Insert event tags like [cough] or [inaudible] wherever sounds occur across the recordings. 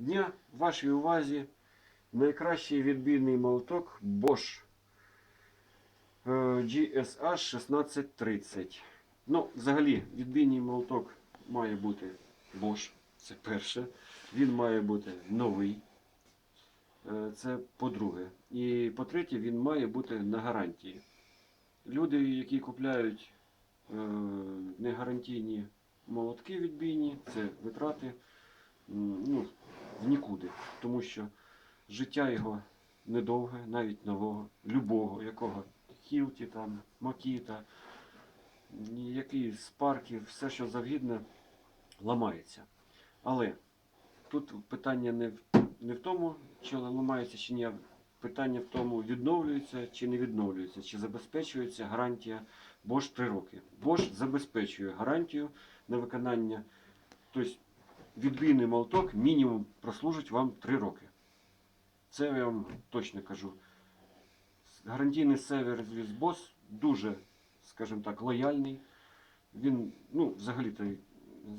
дня вашій увазі найкращий відбійний молоток Bosch е, GSH 1630. Ну, взагалі, відбійний молоток має бути Bosch, це перше. Він має бути новий. Е, Це по-друге. І по-третє, він має бути на гарантії. Люди, які купляють е, негарантійні молотки відбійні, це витрати ну, в нікуди. Тому що життя його недовге, навіть нового, любого, якого хілті, там, макіта, які спарки, все, що завгідне, ламається. Але тут питання не в, не в тому, чи ламається чи ні, питання в тому, відновлюється чи не відновлюється, чи забезпечується гарантія Bosch 3 роки. Bosch забезпечує гарантію на виконання. Тобто відбійний молоток мінімум прослужить вам 3 роки. Це я вам точно кажу. Гарантійний сервіс BOSS дуже, скажімо так, лояльний. Він, ну, взагалі-то,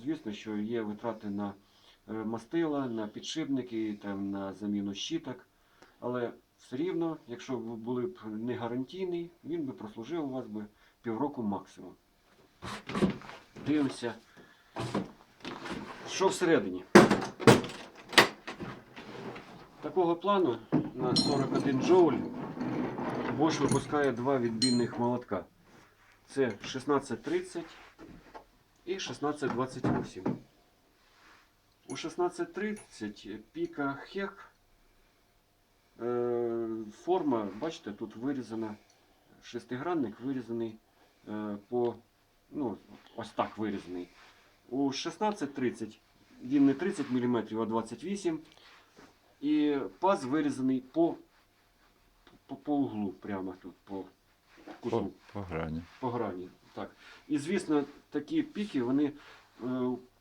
звісно, що є витрати на е, мастила, на підшипники, там, на заміну щиток. Але все рівно, якщо б були б не гарантійний, він би прослужив у вас би півроку максимум. Дивимося. Що всередині? Такого плану на 41 джоуль Bosch випускає два відбійних молотка. Це 1630 і 1628. У 1630 піка хек. Е, форма, бачите, тут вирізана, шестигранник вирізаний е, по, ну, ось так вирізаний. У 1630 він не 30 мм, а 28 І паз вирізаний по, по, по углу, прямо тут, по По, куту, по грані. по грані. Так. І звісно, такі піки, вони е,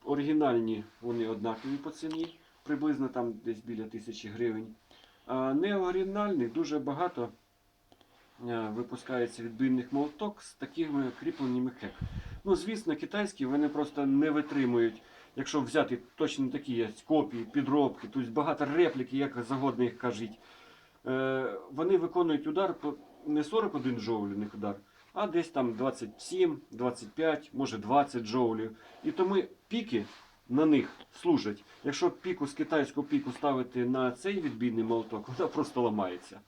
оригінальні, вони однакові по ціні, приблизно там десь біля тисячі гривень. А неоригінальних дуже багато випускається відбійних молоток з такими кріпленнями хек. Ну, звісно, китайські вони просто не витримують. Якщо взяти точно такі є копії, підробки, тобто багато репліки, як загодно їх кажуть. Е, вони виконують удар не 41 джоуль удар, а десь там 27, 25, може 20 джоулів. І тому піки на них служать. Якщо піку з китайського піку ставити на цей відбійний молоток, вона просто ламається.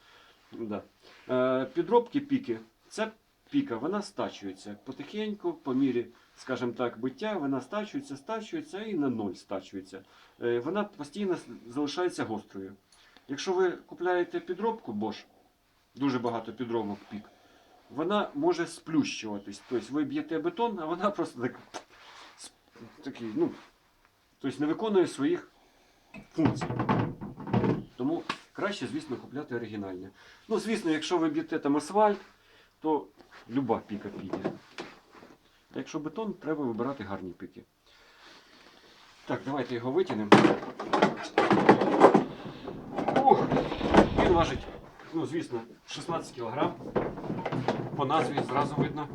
Да. Е, підробки піки, ця піка, вона стачується потихеньку, по мірі, скажімо так, биття, вона стачується, стачується і на ноль стачується. Е, вона постійно залишається гострою. Якщо ви купляєте підробку Bosch, дуже багато підробок пік, вона може сплющуватись. Тобто ви б'єте бетон, а вона просто так, такий, ну, тобто не виконує своїх функцій. Тому краще, звісно, купляти оригінальне. Ну, звісно, якщо ви б'єте там асфальт, то люба піка піде. А якщо бетон, треба вибирати гарні піки. Так, давайте його витягнемо. Ух, він важить, ну, звісно, 16 кг. По назві зразу видно.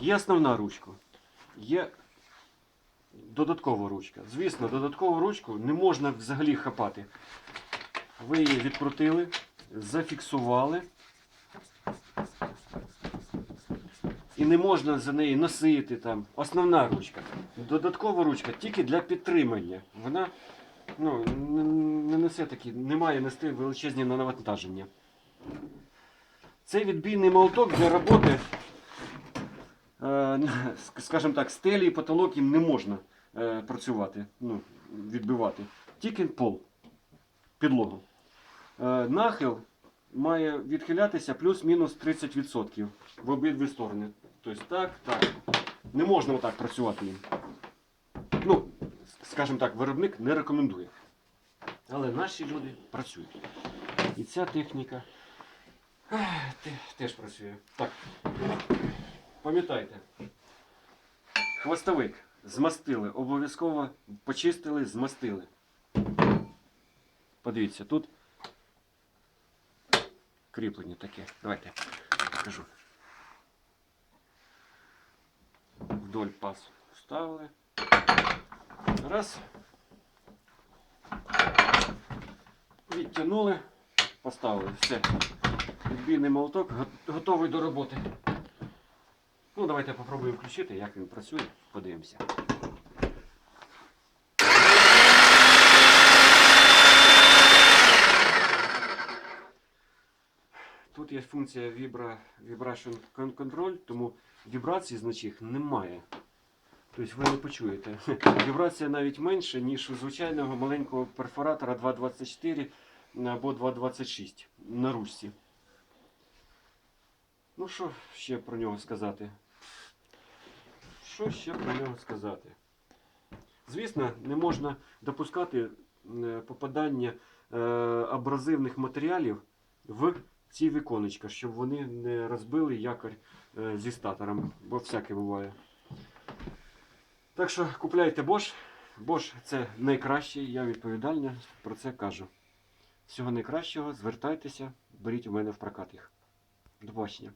Є основна ручка. Є додаткова ручка. Звісно, додаткову ручку не можна взагалі хапати. Ви її відкрутили, зафіксували. І не можна за неї носити там. Основна ручка. Додаткова ручка тільки для підтримання. Вона ну, не, не несе такі, не має нести величезні навантаження. Цей відбійний молоток для роботи, скажімо так, стелі і потолок їм не можна е, працювати, ну, відбивати. Тільки пол, підлогу. Е, нахил має відхилятися плюс-мінус 30% в обидві сторони. Тобто так, так. Не можна отак працювати їм. Ну, скажімо так, виробник не рекомендує. Але наші люди працюють. І ця техніка теж працює. Так. Пам'ятайте, Хвостовик змастили, обов'язково почистили, змастили. Подивіться, тут кріплення таке. Давайте покажу. Вдоль пас вставили. Раз. Відтягнули, поставили. Все. Відбійний молоток готовий до роботи. Ну, давайте попробуємо включити, як він працює. Подивимося. Тут є функція Vibra, Vibration Con- Control, тому вібрацій значних немає. Тобто ви не почуєте. [laughs] Вібрація навіть менше, ніж у звичайного маленького перфоратора 2.24 або 2.26 на ручці. Ну, що ще про нього сказати? Що ще про нього сказати? Звісно, не можна допускати попадання е, абразивних матеріалів в ці віконечка, щоб вони не розбили якорь е, зі статором, бо всяке буває. Так що купляйте Bosch. Bosch це найкращий, я відповідально про це кажу. Всього найкращого, звертайтеся, беріть у мене в прокат їх. До побачення.